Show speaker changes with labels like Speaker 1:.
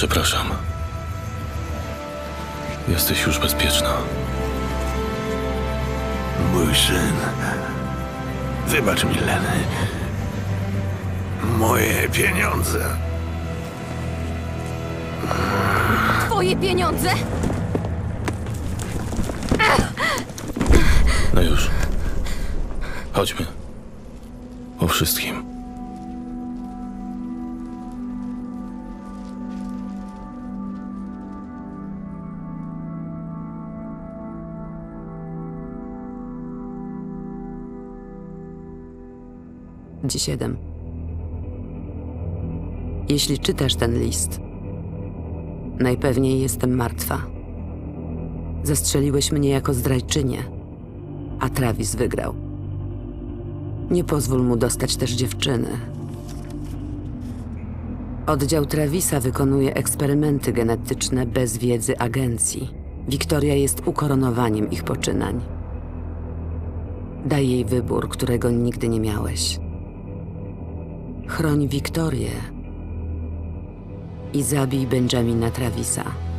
Speaker 1: Przepraszam. Jesteś już bezpieczna.
Speaker 2: Mój syn. Wybacz mi, Leny. Moje pieniądze.
Speaker 3: Twoje pieniądze?
Speaker 1: No już. Chodźmy. O wszystkim.
Speaker 4: Dziś siedem. Jeśli czytasz ten list, najpewniej jestem martwa. Zastrzeliłeś mnie jako zdrajczynię, a Travis wygrał. Nie pozwól mu dostać też dziewczyny. Oddział Travisa wykonuje eksperymenty genetyczne bez wiedzy agencji. Wiktoria jest ukoronowaniem ich poczynań. Daj jej wybór, którego nigdy nie miałeś. Chroń Wiktorię i zabij Benjamina Travisa.